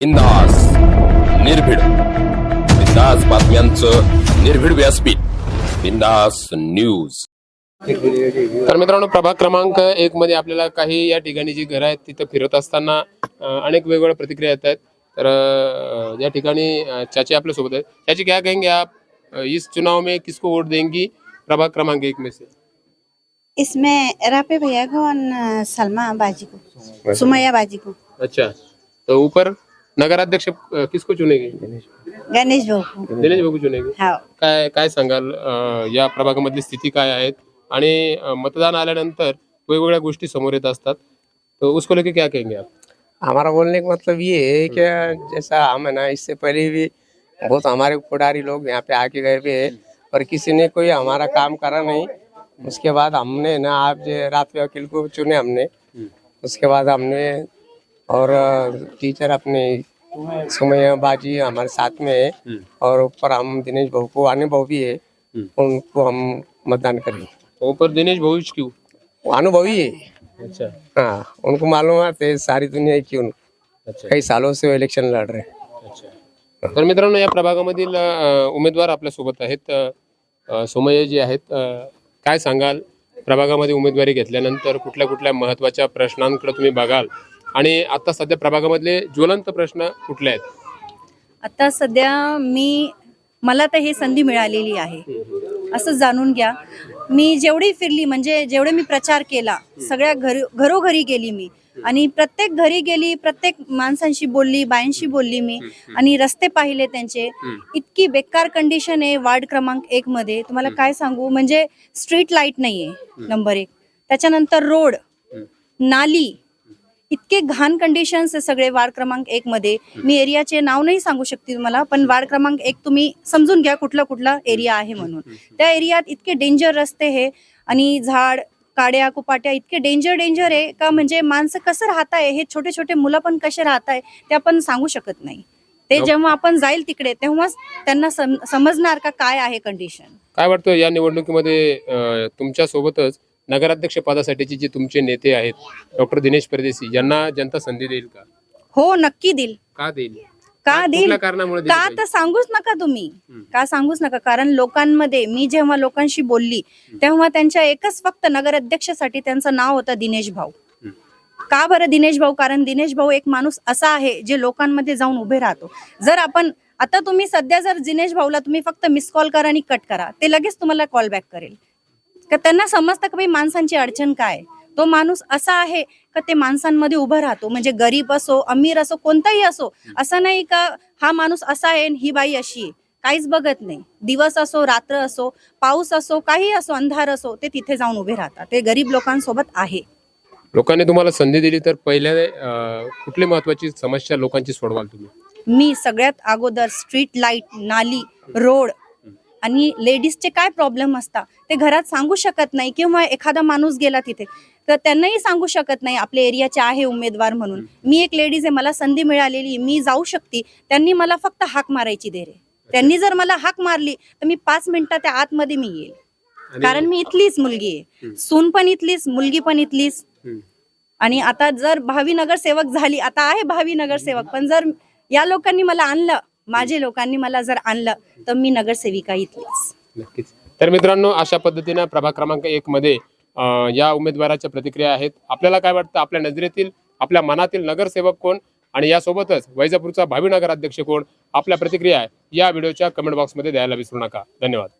बिंदास निर्भीड. बिंदास बातम्यांचं निर्भीड व्यासपीठ. बिंदास न्यूज. तर मित्रांनो प्रभाग क्रमांक एक मध्ये आपल्याला काही या ठिकाणी जी घरं आहेत तिथं फिरत असताना अनेक वेगवेगळ्या प्रतिक्रिया येत आहेत. तर या ठिकाणी चाची आपल्यासोबत आहेत. चाची क्या कहेंगे आप? इस चुनाव में किसको वोट देंगी? प्रभाग क्रमांक एक में से. इसमें रापे भैया को और सलमा बाजी को सुमैया बाजी को। अच्छा तो ऊपर? नगराध्यक्ष किसको चुनेगी? गणेश भाऊ दिनेश बाबू चुनेगी? काय काय सांगाल अं, या प्रभागामधली स्थिती काय आहेत? आणि अं, मतदान आल्यानंतर वेगवेगळ्या गोष्टी समोर येत असतात. तो उसको लेके क्या कहेंगे आप? हमारा बोलने का मतलब ये है कि जैसा हम है ना इससे पहले भी बहुत हमारे पुडारी लोग यहाँ पे आके गए भी है पर किसी ने कोई हमारा काम करा नहीं। उसके बाद हमने ना आप जो रात वकील को चुने हमने। उसके बाद हमने और टीचर अपने सुमैया बाजी हमारे साथ में है और ऊपर हम दिनेश भाऊ को आने भाऊ भी है उनको हम मतदान करें ऊपर दिनेश भाऊच क्यों? अनुभवी है अच्छा। हाँ उनको मालूम है सारी दुनिया ही क्यों? अच्छा। कई सालों से वो इलेक्शन लड़ रहे अच्छा। तर मित्रांनो या प्रभागामधील अ, उमेदवार आपल्यासोबत आहेत अ, सोमय्या जी आहेत अ, काय सांगाल? प्रभागामध्ये उमेदवारी घेतल्यानंतर कुठल्या कुठल्या महत्त्वाच्या प्रश्नांकडे तुम्ही बघाल? आणि आता सध्या प्रभागामधले ज्वलंत प्रश्न कुठले आहेत? आता सध्या मी मला तर हे संधी मिळालेली आहे. असं जाणून घ्या. मी जेवढी फिरली म्हणजे जेवढे मी प्रचार केला सगळ्या घर घरोघरी गेली मी. आणि प्रत्येक घरी गेली प्रत्येक माणसांशी बोलली बायांशी बोलली मी. आणि रस्ते पाहिले त्यांचे. इतकी बेकार कंडिशन आहे वार्ड क्रमांक एक मध्ये. तुम्हाला काय सांगू? म्हणजे स्ट्रीट लाइट नाहीये नंबर एक. त्याच्यानंतर रोड नाली इतके घाण कंडिशन्स आहे सगळे वार्ड क्रमांक एक मध्ये. मी एरियाचे नाव नाही सांगू शकते तुम्हाला पण वार्ड क्रमांक एक तुम्ही समजून घ्या कुठला कुठला एरिया आहे म्हणून. त्या एरियात इतके डेंजर रस्ते हे आणि झाड काड्या कुपाट्या इतके डेंजर डेंजर आहे का म्हणजे माणसं कसं राहत आहे हे छोटे छोटे मुलं पण कसे राहत आहे ते आपण सांगू शकत नाही. ते जेव्हा आपण जाईल तिकडे तेव्हाच त्यांना सम- समजणार का काय आहे कंडिशन काय वाटतं या निवडणुकीमध्ये अ, तुमच्या सोबतच नगराध्यक्ष पदासाठीचे जे तुमचे नेते आहेत डॉक्टर दिनेश परदेशी यांना जनता संधी देईल का? हो नक्की देईल. का देईल? का कुठल्या देईल? कारणामुळे दिली का? तर सांगूच नका तुम्ही. हम्म. का सांगूच नका? कारण लोकांमध्ये मी जेव्हा लोकांशी बोलली तेव्हा त्यांच्या एकच फक्त नगराध्यक्षासाठी त्यांचं नाव होतं दिनेश भाऊ. हम्म. का बरं दिनेश भाऊ? कारण दिनेश भाऊ एक माणूस असा आहे जे लोकांमध्ये जाऊन उभे राहतो. जर आपण आता तुम्ही सध्या जर दिनेश भाऊला तुम्ही फक्त मिस कॉल करा आणि कट करा ते लगेच तुम्हाला कॉल बॅक करेल. का त्यांना समजतं का भाई माणसांची अडचण काय? तो माणूस असा आहे का ते माणसांमध्ये उभं राहतो? म्हणजे गरीब असो अमीर असो कोणताही असो असं नाही का हा माणूस असा आहे ही बाई अशी आहे? काहीच बघत नाही. दिवस असो रात्र असो पाऊस असो काही असो अंधार असो ते तिथे जाऊन उभे राहतात. ते गरीब लोकांसोबत आहे. लोकांनी तुम्हाला संधी दिली तर पहिल्या अ, कुठली महत्वाची समस्या लोकांची सोडवाल तुम्ही? मी सगळ्यात अगोदर स्ट्रीट लाइट नाली रोड आणि लेडीजचे काय प्रॉब्लेम असतात ते घरात सांगू शकत नाही किंवा एखादा माणूस गेला तिथे तर त्यांनाही सांगू शकत नाही आपल्या एरियाचे आहे उमेदवार म्हणून. मी एक लेडीज आहे मला संधी मिळालेली मी जाऊ शकते त्यांनी मला फक्त हाक मारायची दे रे त्यांनी जर मला हाक मारली तर मी पाच मिनिटात त्या आतमध्ये मी येईल. कारण मी इथलीच मुलगी आहे. सून पण इथलीच मुलगी पण इथलीच. आणि आता जर भावी नगरसेवक झाली आता आहे भावी नगरसेवक पण जर या लोकांनी मला आणलं माझे लोकांनी मला जर आणलं तर मी नगरसेविका इथलीच नक्कीच. तर मित्रांनो अशा पद्धतीनं प्रभाग क्रमांक एक मध्ये अं, या उमेदवाराच्या प्रतिक्रिया आहेत. आपल्याला काय वाटतं? आपल्या नजरेतील आपल्या मनातील नगरसेवक कोण? आणि यासोबतच वैजापूरचा भावी नगराध्यक्ष कोण? आपल्या प्रतिक्रिया या व्हिडिओच्या कमेंट बॉक्समध्ये द्यायला विसरू नका. धन्यवाद.